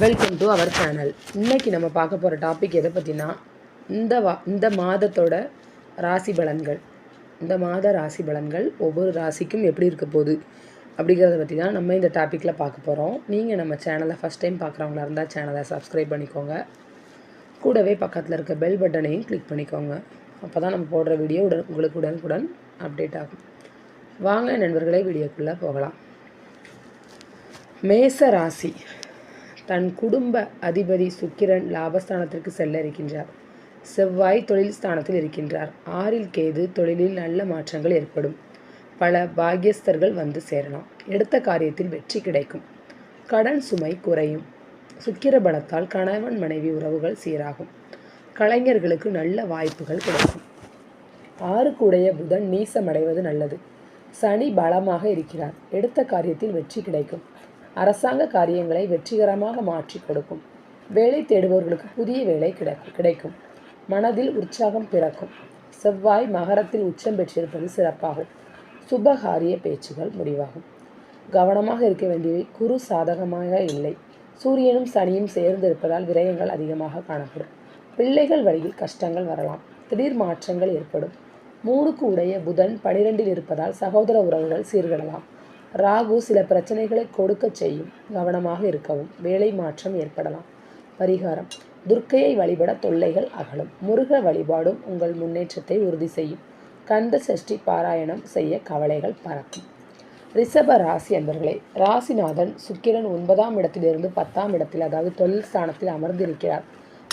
Welcome to our channel இன்னைக்கு நம்ம பார்க்க போகிற டாபிக் எதை பற்றினா இந்த வா இந்த மாதத்தோட ராசி பலன்கள். இந்த மாத ராசி பலன்கள் ஒவ்வொரு ராசிக்கும் எப்படி இருக்க போகுது அப்படிங்கிறத பற்றி தான் நம்ம இந்த டாப்பிக்கில் பார்க்க போகிறோம் நீங்கள் நம்ம சேனலை ஃபஸ்ட் டைம் பார்க்குறவங்களா இருந்தால் சேனலை சப்ஸ்கிரைப் பண்ணிக்கோங்க. கூடவே பக்கத்தில் இருக்க பெல் பட்டனையும் கிளிக் பண்ணிக்கோங்க. அப்போ தான் நம்ம போடுற வீடியோ உடன் உங்களுக்கு உடனுக்குடன் அப்டேட் ஆகும். வாங்க நண்பர்களே வீடியோக்குள்ளே போகலாம். மேச ராசி. தன் குடும்ப அதிபதி சுக்கிரன் லாபஸ்தானத்திற்கு செல்ல இருக்கின்றார் செவ்வாய் தொழில் ஸ்தானத்தில் இருக்கின்றார். ஆறில் கேது தொழிலில் நல்ல மாற்றங்கள் ஏற்படும். பல பாக்கியஸ்தர்கள் வந்து சேரலாம். எடுத்த காரியத்தில் வெற்றி கிடைக்கும். கடன் சுமை குறையும். சுக்கிர பலத்தால் கணவன் மனைவி உறவுகள் சீராகும். கலைஞர்களுக்கு நல்ல வாய்ப்புகள் கிடைக்கும். ஆறுக்குடைய புதன் நீசமடைவது நல்லது. சனி பலமாக இருக்கிறார். எடுத்த காரியத்தில் வெற்றி கிடைக்கும். அரசாங்க காரியங்களை வெற்றிகரமாக மாற்றி கொடுக்கும். வேலை தேடுபவர்களுக்கு புதிய வேலை கிடைக்கும் கிடைக்கும். மனதில் உற்சாகம் பிறக்கும். செவ்வாய் மகரத்தில் உச்சம் பெற்றிருப்பது சிறப்பாகும். சுபகாரிய பேச்சுகள் முடிவாகும். கவனமாக இருக்க வேண்டியவை குரு சாதகமாக இல்லை. சூரியனும் சனியும் சேர்ந்து இருப்பதால் விரயங்கள் அதிகமாக காணப்படும். பிள்ளைகள் வழியில் கஷ்டங்கள் வரலாம். திடீர் மாற்றங்கள் ஏற்படும். மூணுக்கு உடைய புதன் பனிரெண்டில் இருப்பதால் சகோதர உறவுகள் சீர்கிடலாம். ராகு சில பிரச்சனைகளை கொடுக்க செய்யும். கவனமாக இருக்கவும். வேலை மாற்றம் ஏற்படலாம். பரிகாரம். துர்க்கையை வழிபட தொல்லைகள் அகலும். முருக வழிபாடும் உங்கள் முன்னேற்றத்தை உறுதி செய்யும். கந்த சஷ்டி பாராயணம் செய்ய கவலைகள் பறக்கும் ரிஷப ராசி அன்பர்களே ராசிநாதன் சுக்கிரன் ஒன்பதாம் இடத்திலிருந்து பத்தாம் இடத்தில் அதாவது தொழில் ஸ்தானத்தில் அமர்ந்திருக்கிறார்.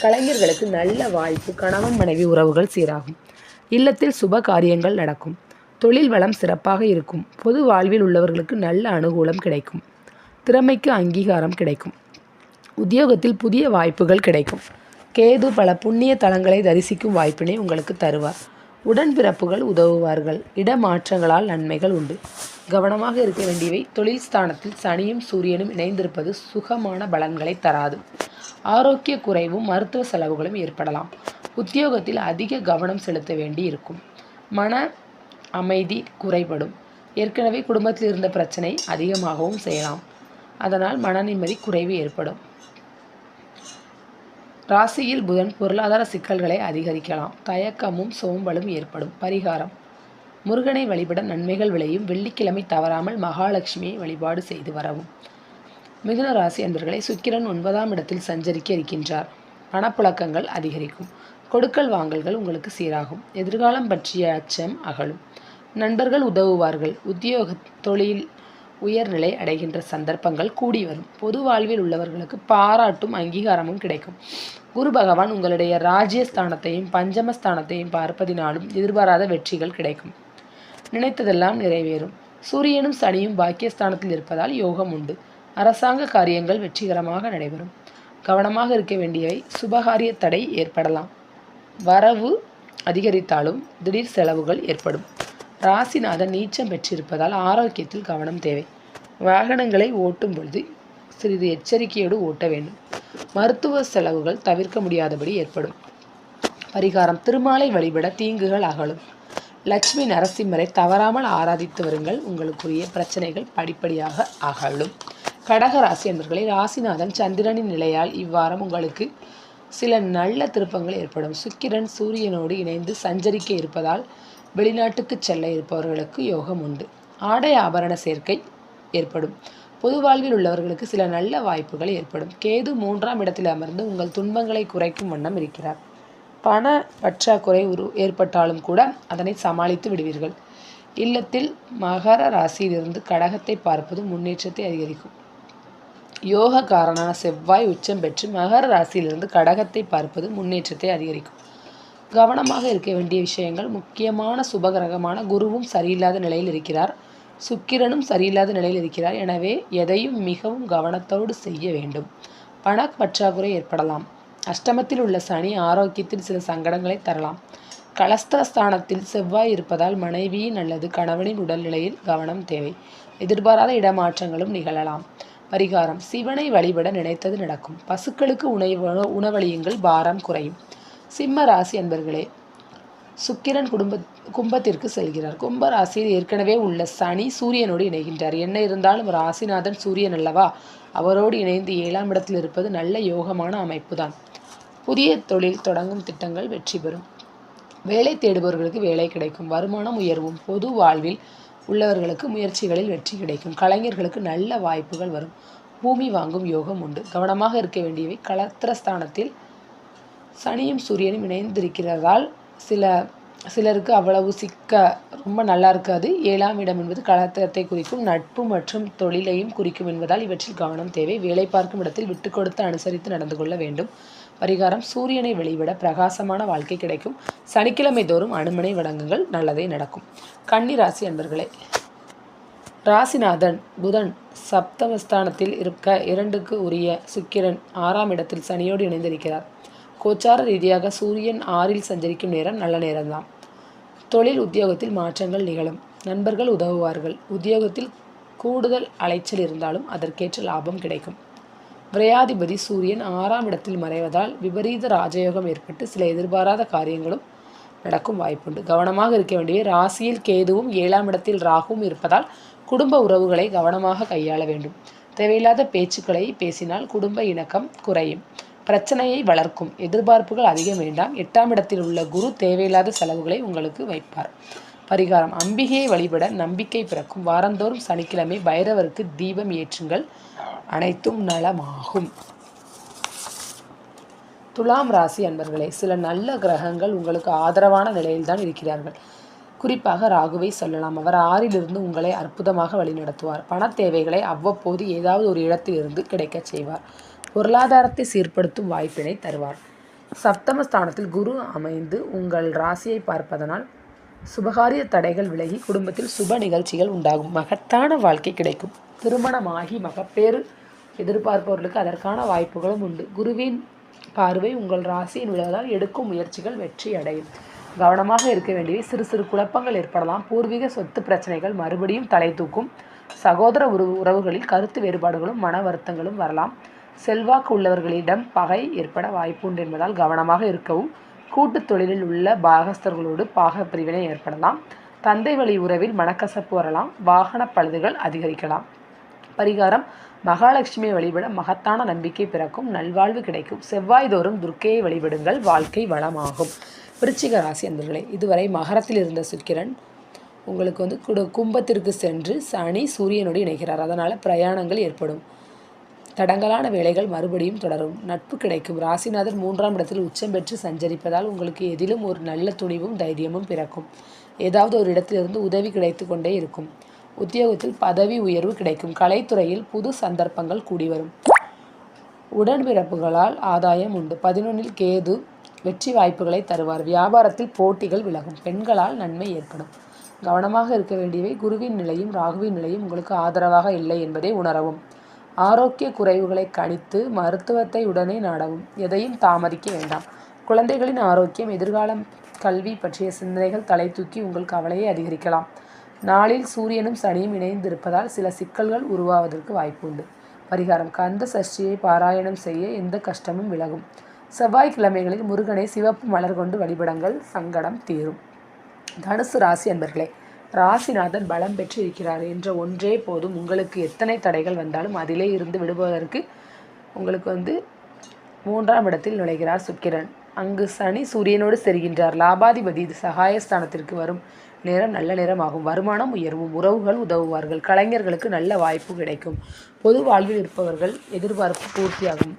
கலைஞர்களுக்கு நல்ல வாய்ப்பு கணவன் மனைவி உறவுகள் சீராகும். இல்லத்தில் சுப காரியங்கள் நடக்கும். தொழில் வளம் சிறப்பாக இருக்கும். பொது வாழ்வில் உள்ளவர்களுக்கு நல்ல அனுகூலம் கிடைக்கும். திறமைக்கு அங்கீகாரம் கிடைக்கும். உத்தியோகத்தில் புதிய வாய்ப்புகள் கிடைக்கும். கேது பல புண்ணிய தலங்களை தரிசிக்கும் வாய்ப்பினை உங்களுக்கு தருவார். உடன்பிறப்புகள் உதவுவார்கள். இடமாற்றங்களால் நன்மைகள் உண்டு. கவனமாக இருக்க வேண்டியவை தொழில் ஸ்தானத்தில் சனியும் சூரியனும் இணைந்திருப்பது சுகமான பலன்களை தராது. ஆரோக்கிய குறைவும் மருத்துவ செலவுகளும் ஏற்படலாம். உத்தியோகத்தில் அதிக கவனம் செலுத்த வேண்டி இருக்கும் மன அமைதி குறைபடும். ஏற்கனவே குடும்பத்தில் இருந்த பிரச்சனை அதிகமாகவும் செய்யலாம். அதனால் மன நிம்மதி குறைவு ஏற்படும். ராசியில் புதன் பொருளாதார சிக்கல்களை அதிகரிக்கலாம். தயக்கமும் சோம்பலும் ஏற்படும். பரிகாரம். முருகனை வழிபட நன்மைகள் விளையும். வெள்ளிக்கிழமை தவறாமல் மகாலட்சுமியை வழிபாடு செய்து வரவும். மிதுன ராசி அன்பர்களை சுக்கிரன் ஒன்பதாம் இடத்தில் சஞ்சரிக்க இருக்கின்றார். பணப்புழக்கங்கள் அதிகரிக்கும். கொடுக்கல் வாங்கல்கள் உங்களுக்கு சீராகும். எதிர்காலம் பற்றிய அச்சம் அகலும். நண்பர்கள் உதவுவார்கள். உத்தியோக தொழில் உயர்நிலை அடைகின்ற சந்தர்ப்பங்கள் கூடி வரும். பொது வாழ்வில் உள்ளவர்களுக்கு பாராட்டும் அங்கீகாரமும் கிடைக்கும். குரு பகவான் உங்களுடைய ராஜ்யஸ்தானத்தையும் பஞ்சமஸ்தானத்தையும் பார்ப்பதினாலும் எதிர்பாராத வெற்றிகள் கிடைக்கும். நினைத்ததெல்லாம் நிறைவேறும். சூரியனும் சனியும் பாக்கியஸ்தானத்தில் இருப்பதால் யோகம் உண்டு. அரசாங்க காரியங்கள் வெற்றிகரமாக நடைபெறும். கவனமாக இருக்க வேண்டியவை சுபகாரிய தடை ஏற்படலாம். வரவு அதிகரித்தாலும் திடீர் செலவுகள் ஏற்படும். ராசிநாதன் நீச்சம் பெற்றிருப்பதால் ஆரோக்கியத்தில் கவனம் தேவை. வாகனங்களை ஓட்டும் பொழுது சிறிது எச்சரிக்கையோடு ஓட்ட வேண்டும். மருத்துவ செலவுகள் தவிர்க்க முடியாதபடி ஏற்படும். பரிகாரம் திருமாலை வழிபட தீங்குகள் அகலும். லட்சுமி நரசிம்மரை தவறாமல் ஆராதித்து வருங்கள். உங்களுக்குரிய பிரச்சனைகள் படிப்படியாக அகலும். கடகராசி என்பர்களை ராசிநாதன் சந்திரனின் நிலையால் இவ்வாரம் உங்களுக்கு சில நல்ல திருப்பங்கள் ஏற்படும். சுக்கிரன் சூரியனோடு இணைந்து சஞ்சரிக்க இருப்பதால் வெளிநாட்டுக்கு செல்ல இருப்பவர்களுக்கு யோகம் உண்டு. ஆடை ஆபரண சேர்க்கை ஏற்படும். பொது வாழ்வில் உள்ளவர்களுக்கு சில நல்ல வாய்ப்புகள் ஏற்படும். கேது மூன்றாம் இடத்தில் அமர்ந்து உங்கள் துன்பங்களை குறைக்கும் வண்ணம் இருக்கிறார். பண பற்றாக்குறை உரு ஏற்பட்டாலும் கூட அதனை சமாளித்து விடுவீர்கள். இல்லத்தில் மகர ராசியிலிருந்து கடகத்தை பார்ப்பது முன்னேற்றத்தை அதிகரிக்கும். யோக காரணான செவ்வாய் உச்சம் பெற்று மகர ராசியிலிருந்து கடகத்தை பார்ப்பது முன்னேற்றத்தை அதிகரிக்கும். கவனமாக இருக்க வேண்டிய விஷயங்கள் முக்கியமான சுபகிரகமான குருவும் சரியில்லாத நிலையில் இருக்கிறார். சுக்கிரனும் சரியில்லாத நிலையில் இருக்கிறார். எனவே எதையும் மிகவும் கவனத்தோடு செய்ய வேண்டும். பண பற்றாக்குறை ஏற்படலாம். அஷ்டமத்தில் உள்ள சனி ஆரோக்கியத்தில் சில சங்கடங்களை தரலாம். கலஸ்திரஸ்தானத்தில் செவ்வாய் இருப்பதால் மனைவியின் அல்லது கணவனின் உடல்நிலையில் கவனம் தேவை. எதிர்பாராத இடமாற்றங்களும் நிகழலாம். பரிகாரம். சிவனை வழிபட நினைத்தது நடக்கும். பசுக்களுக்கு உணவு உணவளியுங்கள் பாரம் குறையும். சிம்ம ராசி என்பர்களே சுக்கிரன் குடும்ப கும்பத்திற்கு செல்கிறார். கும்ப ராசியில் ஏற்கனவே உள்ள சனி சூரியனோடு இணைகின்றார். என்ன இருந்தாலும் ராசிநாதன் சூரியன் அல்லவா? அவரோடு இணைந்து ஏழாம் இடத்தில் இருப்பது நல்ல யோகமான அமைப்புதான். புதிய தொழில் தொடங்கும் திட்டங்கள் வெற்றி பெறும். வேலை தேடுபவர்களுக்கு வேலை கிடைக்கும். வருமானம் உயர்வும். பொது வாழ்வில் உள்ளவர்களுக்கு முயற்சிகளில் வெற்றி கிடைக்கும். கலைஞர்களுக்கு நல்ல வாய்ப்புகள் வரும். பூமி வாங்கும் யோகம் உண்டு. கவனமாக இருக்க வேண்டியவை கலத்திரஸ்தானத்தில் சனியும் சூரியனும் இணைந்திருக்கிறதால் சில சிலருக்கு அவ்வளவு சிக்க ரொம்ப நல்லா இருக்காது. ஏழாம் இடம் என்பது கலாச்சாரத்தை குறிக்கும் நட்பு மற்றும் தொழிலையும் குறிக்கும் என்பதால் இவற்றில் கவனம் தேவை. வேலை பார்க்கும் இடத்தில் விட்டு கொடுத்து அனுசரித்து நடந்து கொள்ள வேண்டும். பரிகாரம் சூரியனை வெளிவிட பிரகாசமான வாழ்க்கை கிடைக்கும். சனிக்கிழமை தோறும் அனுமனை வழங்குங்கள் நல்லதே நடக்கும். கன்னி ராசி அன்பர்களே ராசிநாதன் புதன் சப்தமஸ்தானத்தில் இருக்க இரண்டுக்கு உரிய சுக்கிரன் ஆறாம் இடத்தில் சனியோடு இணைந்திருக்கிறார். கோச்சார ரீதியாக சூரியன் ஆறில் சஞ்சரிக்கும் நேரம் நல்ல நேரம்தான். தொழில் உத்தியோகத்தில் மாற்றங்கள் நிகழும். நண்பர்கள் உதவுவார்கள். உத்தியோகத்தில் கூடுதல் அலைச்சல் இருந்தாலும் அதற்கேற்ற லாபம் கிடைக்கும். விரையாதிபதி சூரியன் ஆறாம் இடத்தில் மறைவதால் விபரீத ராஜயோகம் ஏற்பட்டு சில எதிர்பாராத காரியங்களும் நடக்கும் வாய்ப்புண்டு. கவனமாக இருக்க வேண்டிய ராசியில் கேதுவும் ஏழாம் இடத்தில் ராகுவும் இருப்பதால் குடும்ப உறவுகளை கவனமாக கையாள வேண்டும். தேவையில்லாத பேச்சுக்களை பேசினால் குடும்ப இணக்கம் குறையும். பிரச்சனையை வளர்க்கும். எதிர்பார்ப்புகள் அதிகம் வேண்டாம். எட்டாம் இடத்தில் உள்ள குரு தேவையில்லாத செலவுகளை உங்களுக்கு வைப்பார். பரிகாரம். அம்பிகையை வழிபட நம்பிக்கை பிறக்கும். வாரந்தோறும் சனிக்கிழமை பைரவருக்கு தீபம் ஏற்றுங்கள். அனைத்தும் நலமாகும். துலாம் ராசி அன்பர்களே சில நல்ல கிரகங்கள் உங்களுக்கு ஆதரவான நிலையில்தான் இருக்கிறார்கள். குறிப்பாக ராகுவை சொல்லலாம். அவர் ஆறிலிருந்து உங்களை அற்புதமாக வழிநடத்துவார். பண தேவைகளை அவ்வப்போது ஏதாவது ஒரு இடத்திலிருந்து கிடைக்கச் செய்வார். பொருளாதாரத்தை சீர்படுத்தும் வாய்ப்பினை தருவார். சப்தமஸ்தானத்தில் குரு அமைந்து உங்கள் ராசியை பார்ப்பதனால் சுபகாரிய தடைகள் விலகி குடும்பத்தில் சுப நிகழ்ச்சிகள் உண்டாகும். மகத்தான வாழ்க்கை கிடைக்கும். திருமணமாகி மகப்பேறு எதிர்பார்ப்பவர்களுக்கு அதற்கான வாய்ப்புகளும் உண்டு. குருவின் பார்வை உங்கள் ராசியின் விழுவதால் எடுக்கும் முயற்சிகள் வெற்றி அடையும். கவனமாக இருக்க வேண்டியவை சிறு சிறு குழப்பங்கள் ஏற்படலாம். பூர்வீக சொத்து பிரச்சனைகள் மறுபடியும் தலை தூக்கும். சகோதர உறவு உறவுகளில் கருத்து வேறுபாடுகளும் மன வருத்தங்களும் வரலாம். செல்வாக்கு உள்ளவர்களிடம் பகை ஏற்பட வாய்ப்புண்டு என்பதால் கவனமாக இருக்கவும். கூட்டுத் தொழிலில் உள்ள பாகஸ்தர்களோடு பாக பிரிவினை ஏற்படலாம். தந்தை வழி உறவில் மனக்கசப்பு வரலாம். வாகன பழுதுகள் அதிகரிக்கலாம். பரிகாரம் மகாலட்சுமியை வழிபட மகத்தான நம்பிக்கை பிறக்கும். நல்வாழ்வு கிடைக்கும். செவ்வாய் தோறும் துர்க்கையை வழிபடுங்கள். வாழ்க்கை வளமாகும். விருச்சிக ராசி அன்பர்களே இதுவரை மகரத்தில் இருந்த சுக்கிரன் உங்களுக்கு வந்து கும்பத்திற்கு சென்று சனி சூரியனோடு இணைகிறார். அதனால் பிரயாணங்கள் ஏற்படும். தடங்கலான வேலைகள் மறுபடியும் தொடரும். நட்பு கிடைக்கும். ராசிநாதர் மூன்றாம் இடத்தில் உச்சம் பெற்று சஞ்சரிப்பதால் உங்களுக்கு எதிலும் ஒரு நல்ல துணிவும் தைரியமும் பிறக்கும். ஏதாவது ஒரு இடத்திலிருந்து உதவி கிடைத்து கொண்டே இருக்கும். உத்தியோகத்தில் பதவி உயர்வு கிடைக்கும். கலைத்துறையில் புது சந்தர்ப்பங்கள் கூடி வரும். உடன்பிறப்புகளால் ஆதாயம் உண்டு. பதினொன்றில் கேது வெற்றி வாய்ப்புகளை தருவார். வியாபாரத்தில் போட்டிகள் விலகும். பெண்களால் நன்மை ஏற்படும். கவனமாக இருக்க வேண்டியவை குருவின் நிலையும் ராகுவின் நிலையும் உங்களுக்கு ஆதரவாக இல்லை என்பதை உணரவும். ஆரோக்கிய குறைவுகளை கணித்து மருத்துவத்தை உடனே நாடவும். எதையும் தாமதிக்க வேண்டாம். குழந்தைகளின் ஆரோக்கியம் எதிர்காலம் கல்வி பற்றிய சிந்தனைகள் தலை தூக்கி உங்கள் கவலையை அதிகரிக்கலாம். நாளில் சூரியனும் சனியும் இணைந்திருப்பதால் சில சிக்கல்கள் உருவாவதற்கு வாய்ப்பு உண்டு பரிகாரம். கந்த சஷ்டியை பாராயணம் செய்ய எந்த கஷ்டமும் விலகும். செவ்வாய்க்கிழமைகளில் முருகனை சிவப்பு மலர் கொண்டு வழிபடங்கள் சங்கடம் தீரும். தனுசு ராசி அன்பர்களே ராசிநாதன் பலம் பெற்று இருக்கிறார் என்ற ஒன்றே போதும். உங்களுக்கு எத்தனை தடைகள் வந்தாலும் அதிலே இருந்து விடுவதற்கு உங்களுக்கு வந்து மூன்றாம் இடத்தில் நுழைகிறார் சுக்கிரன். அங்கு சனி சூரியனோடு செல்கின்றார். லாபாதிபதி இது சகாயஸ்தானத்திற்கு வரும் நேரம் நல்ல நேரமாகும். வருமானம் உயர்வும் உறவுகள் உதவுவார்கள் கலைஞர்களுக்கு நல்ல வாய்ப்பு கிடைக்கும். பொது வாழ்வில் இருப்பவர்கள் எதிர்பார்ப்பு பூர்த்தியாகும்.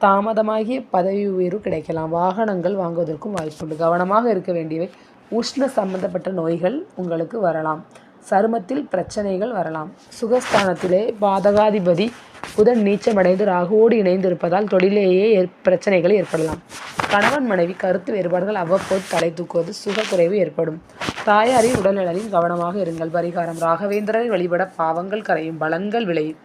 தாமதமாகிய பதவி உயர்வு கிடைக்கலாம். வாகனங்கள் வாங்குவதற்கும் வாய்ப்புண்டு. கவனமாக இருக்க வேண்டியவை உஷ்ண சம்பந்தப்பட்ட நோய்கள் உங்களுக்கு வரலாம். சருமத்தில் பிரச்சனைகள் வரலாம். சுகஸ்தானத்திலே பாதகாதிபதி புதன் நீச்சமடைந்து ராகுவோடு இணைந்திருப்பதால் தொழிலேயே ஏற் பிரச்சனைகள் ஏற்படலாம். கணவன் மனைவி கருத்து வேறுபாடுகள் அவ்வப்போது தலை தூக்குவது சுகக்குறைவு ஏற்படும். தாயாரின் உடல்நலனில் கவனமாக இருங்கள். பரிகாரம் ராகவேந்திரரை வழிபட பாவங்கள் கரையும் பலங்கள் விளையும்.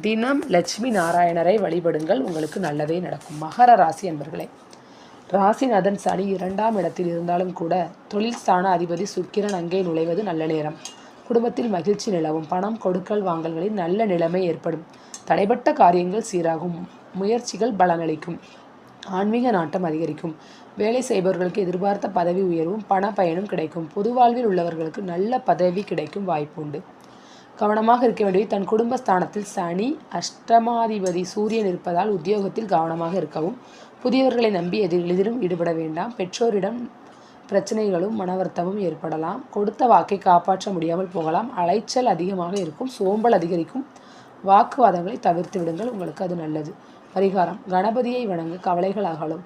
தினம் லட்சுமி நாராயணரை வழிபடுங்கள். உங்களுக்கு நல்லதே நடக்கும். மகர ராசி என்பர்களே ராசிநாதன் சனி இரண்டாம் இடத்தில் இருந்தாலும் கூட தொழில் ஸ்தான அதிபதி சுக்கிரன் அங்கே நுழைவது நல்ல நேரம். குடும்பத்தில் மகிழ்ச்சி நிலவும். பணம் கொடுக்கல் வாங்கல்களில் நல்ல நிலைமை ஏற்படும். தடைப்பட்ட காரியங்கள் சீராகும். முயற்சிகள் பலனளிக்கும். ஆன்மீக நாட்டம் அதிகரிக்கும். வேலை செய்பவர்களுக்கு எதிர்பார்த்த பதவி உயர்வும் பண பயனும் கிடைக்கும். பொது வாழ்வில் உள்ளவர்களுக்கு நல்ல பதவி கிடைக்கும் வாய்ப்பு உண்டு. கவனமாக இருக்க வேண்டியது தன் குடும்ப ஸ்தானத்தில் சனி அஷ்டமாதிபதி சூரியன் இருப்பதால் உத்தியோகத்தில் கவனமாக இருக்கவும் புதியவர்களை நம்பி எதிர் ஈடுபட வேண்டாம். பெற்றோரிடம் பிரச்சனைகளும் மனவருத்தமும் ஏற்படலாம். கொடுத்த வாக்கை காப்பாற்ற முடியாமல் போகலாம். அலைச்சல் அதிகமாக இருக்கும். சோம்பல் அதிகரிக்கும். வாக்குவாதங்களை தவிர்த்து விடுங்கள். உங்களுக்கு அது நல்லது. பரிகாரம். கணபதியை வணங்க கவலைகள் அகலும்.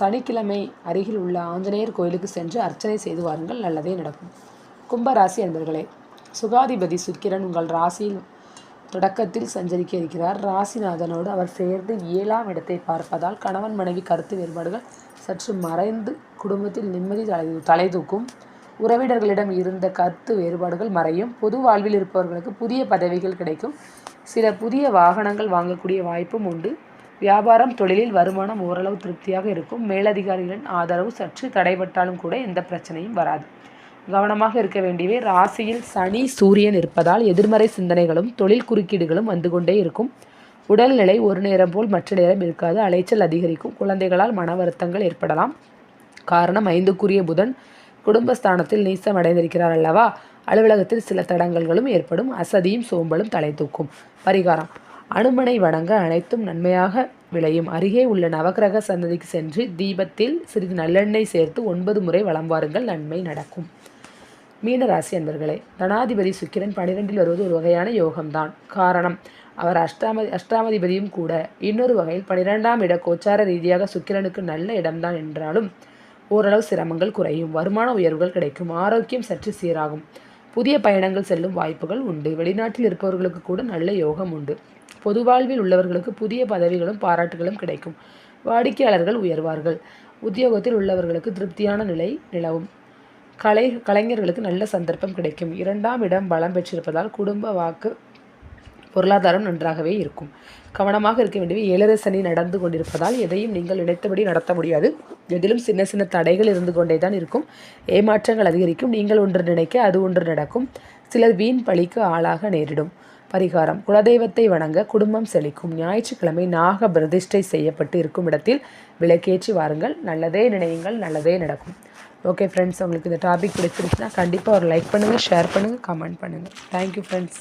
சனிக்கிழமை அருகில் உள்ள ஆஞ்சநேயர் கோயிலுக்கு சென்று அர்ச்சனை செய்து வாருங்கள். நல்லதே நடக்கும். கும்பராசி அன்பர்களே சுகாதிபதி சுக்கிரன் உங்கள் ராசியில் தொடக்கத்தில் சஞ்சரிக்க இருக்கிறார். ராசிநாதனோடு அவர் சேர்ந்து ஏழாம் இடத்தை பார்ப்பதால் கணவன் மனைவி கருத்து வேறுபாடுகள் சற்று மறைந்து குடும்பத்தில் நிம்மதி தலை தலை தூக்கும் உறவினர்களிடம் இருந்த கருத்து வேறுபாடுகள் மறையும். பொது வாழ்வில் இருப்பவர்களுக்கு புதிய பதவிகள் கிடைக்கும். சில புதிய வாகனங்கள் வாங்கக்கூடிய வாய்ப்பும் உண்டு. வியாபாரம் தொழிலில் வருமானம் ஓரளவு திருப்தியாக இருக்கும். மேலதிகாரிகளின் ஆதரவு சற்று தடைபட்டாலும் கூட எந்த பிரச்சனையும் வராது. கவனமாக இருக்க வேண்டியவை ராசியில் சனி சூரியன் இருப்பதால் எதிர்மறை சிந்தனைகளும் தொழில் குறுக்கீடுகளும் வந்து கொண்டே இருக்கும். உடல்நிலை ஒரு நேரம் போல் மற்ற நேரம் இருக்காது. அலைச்சல் அதிகரிக்கும். குழந்தைகளால் மன வருத்தங்கள் ஏற்படலாம். காரணம் ஐந்துக்குரிய புதன் குடும்பஸ்தானத்தில் நீசம் அடைந்திருக்கிறார் அல்லவா? அலுவலகத்தில் சில தடங்கல்களும் ஏற்படும். அசதியும் சோம்பலும் தலை தூக்கும். பரிகாரம். அனுமனை வணங்க அனைத்தும் நன்மையாக விளையும். அருகே உள்ள நவக்கிரக சன்னதிக்கு சென்று தீபத்தில் சிறிது நல்லெண்ணெய் சேர்த்து ஒன்பது முறை வலம் வாருங்கள். நன்மை நடக்கும். மீனராசி அன்பர்களே தனாதிபதி சுக்கிரன் பனிரெண்டில் வருவது ஒரு வகையான யோகம்தான். காரணம் அவர் அஷ்டாமதி அஷ்டாமதிபதியும் கூட இன்னொரு வகையில் பனிரெண்டாம் இட கோச்சார ரீதியாக சுக்கிரனுக்கு நல்ல இடம்தான் என்றாலும் ஓரளவு சிரமங்கள் குறையும் வருமான உயர்வுகள் கிடைக்கும் ஆரோக்கியம் சற்று சீராகும். புதிய பயணங்கள் செல்லும் வாய்ப்புகள் உண்டு. வெளிநாட்டில் இருப்பவர்களுக்கு கூட நல்ல யோகம் உண்டு. பொது வாழ்வில் உள்ளவர்களுக்கு புதிய பதவிகளும் பாராட்டுகளும் கிடைக்கும். வாடிக்கையாளர்கள் உயர்வார்கள். உத்தியோகத்தில் உள்ளவர்களுக்கு திருப்தியான நிலை நிலவும். கலை கலைஞர்களுக்கு நல்ல சந்தர்ப்பம் கிடைக்கும். இரண்டாம் இடம் பலம் பெற்றிருப்பதால் குடும்ப வாக்கு பொருளாதாரம் நன்றாகவே இருக்கும். கவனமாக இருக்க வேண்டியவை ஏழரை சனி நடந்து கொண்டிருப்பதால் எதையும் நீங்கள் நினைத்தபடி நடத்த முடியாது. எதிலும் சின்ன சின்ன தடைகள் இருந்து கொண்டே தான் இருக்கும். ஏமாற்றங்கள் அதிகரிக்கும். நீங்கள் ஒன்று நினைக்க அது ஒன்று நடக்கும். சிலர் வீண் பழிக்கு ஆளாக நேரிடும். பரிகாரம். குலதெய்வத்தை வணங்க குடும்பம் செழிக்கும். ஞாயிற்றுக்கிழமை நாக பிரதிஷ்டை செய்யப்பட்டு இருக்கும் இடத்தில் விளக்கேற்றி வாருங்கள். நல்லதே நினையுங்கள். நல்லதே நடக்கும். ஓகே ஃப்ரெண்ட்ஸ் உங்களுக்கு இந்த டாபிக் பிடிச்சிருந்துச்சுன்னா கண்டிப்பாக ஒரு லைக் பண்ணுங்கள் ஷேர் பண்ணுங்கள் கமெண்ட் பண்ணுங்கள் தேங்க்யூ ஃப்ரெண்ட்ஸ்